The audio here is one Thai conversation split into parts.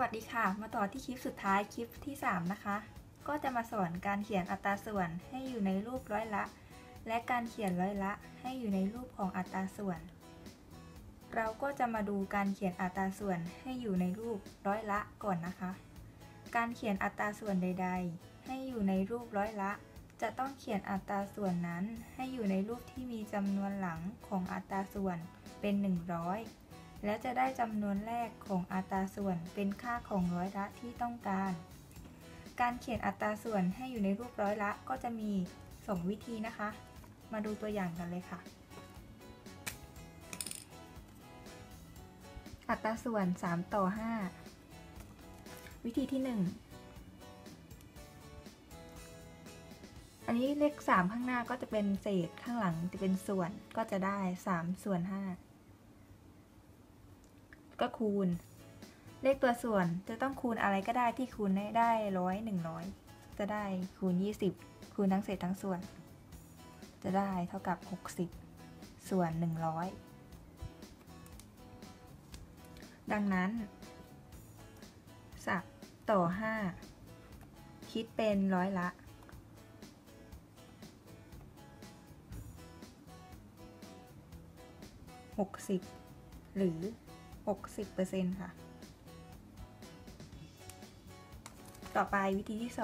วัสดีค่ะ มาต่อที่คลิปสุดท้ายคลิปที่ 3 นะคะ ก็จะมาสอนการเขียนอัตราส่วนให้อยู่ในรูปร้อยละ และการเขียนร้อยละให้อยู่ในรูปของอัตราส่วน เราก็จะมาดูการเขียนอัตราส่วนให้อยู่ในรูปร้อยละก่อนนะคะ การเขียนอัตราส่วนใด ๆ ให้อยู่ในรูปร้อยละ จะต้องเขียนอัตราส่วนนั้นให้อยู่ในรูปที่มีจำนวนหลังของอัตราส่วนเป็น 100 และจะได้จำนวนแรกของอัตราส่วนเป็นค่าของร้อยละที่ต้องการ การเขียนอัตราส่วนให้อยู่ในรูปร้อยละก็จะมี 2 วิธีนะคะ มาดูตัวอย่างกันเลยค่ะ อัตราส่วน 3 ต่อ 5 วิธีที่ 1 อันนี้เลข 3 ข้างหน้าก็จะเป็นเศษข้างหลังจะเป็นส่วนก็จะได้ 3 ส่วน 5 ก็คูณ เลขตัวส่วนจะต้องคูณอะไรก็ได้ที่คูณได้ร้อยหนึ่งร้อยจะได้คูณ 20 คูณทั้งเศษทั้งส่วน จะได้เท่ากับ 60 ส่วน 100 ดังนั้นสักต่อ 5 คิดเป็นร้อยละ 60 หรือ 60%ค่ะ ต่อไปวิธีที่ 2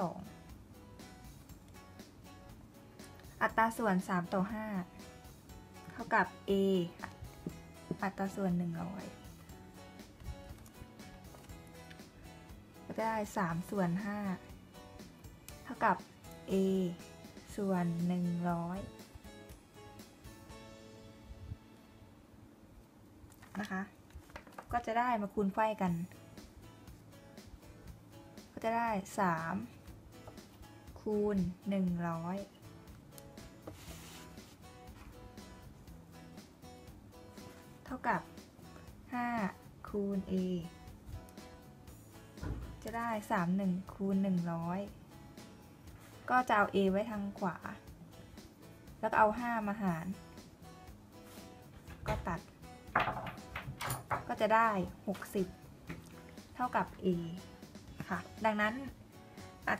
อัตราส่วน 3 ต่อ 5 เท่ากับ a อัตราส่วน 100ก็ได้ 3 ส่วน 5 เท่ากับ a ส่วน 100 นะคะ ก็จะได้มาคูณไขว้กัน ก็จะได้ 3 คูณ 100เท่ากับ 5 คูณ a จะได้ 31 คูณ 100 ก็จะเอา a ไว้ทางขวา แล้วก็เอา 5 มาหาร ก็ตัด ก็จะได้ 60 เท่ากับ a ค่ะ ดังนั้นอัต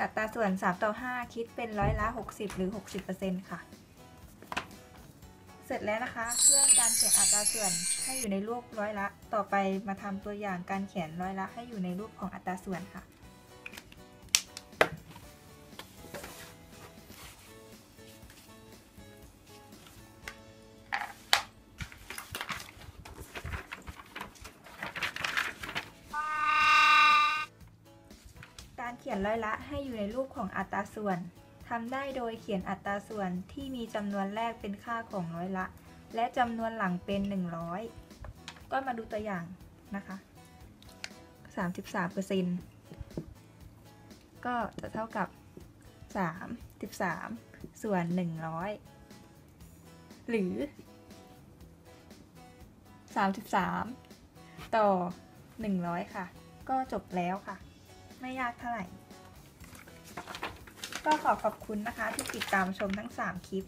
อัตราส่วน 3 ต่อ 5 คิดเป็นร้อยละ 60 หรือ 60%ค่ะ เสร็จแล้วนะคะ เครื่องการเขียนอัตราส่วนให้อยู่ในรูปร้อยละ ต่อไปมาทำตัวอย่างการเขียนร้อยละให้อยู่ในรูปของอัตราส่วนค่ะ ขียนร้อยละให้อยู่ในรูปของอัตราส่วนทำได้โดยเขียนอัตราส่วนที่มีจำนวนแรกเป็นค่าของร้อยละ และจำนวนหลังเป็น 100 ก็มาดูตัวอย่างนะคะ 33%ก็จะเท่ากับ 33 ส่วน 100 หรือ 33 ต่อ 100 ค่ะ ก็จบแล้วค่ะ ไม่ยากเท่าไหร่ ก็ขอขอบคุณนะคะที่ติดตามชมทั้ง 3 คลิป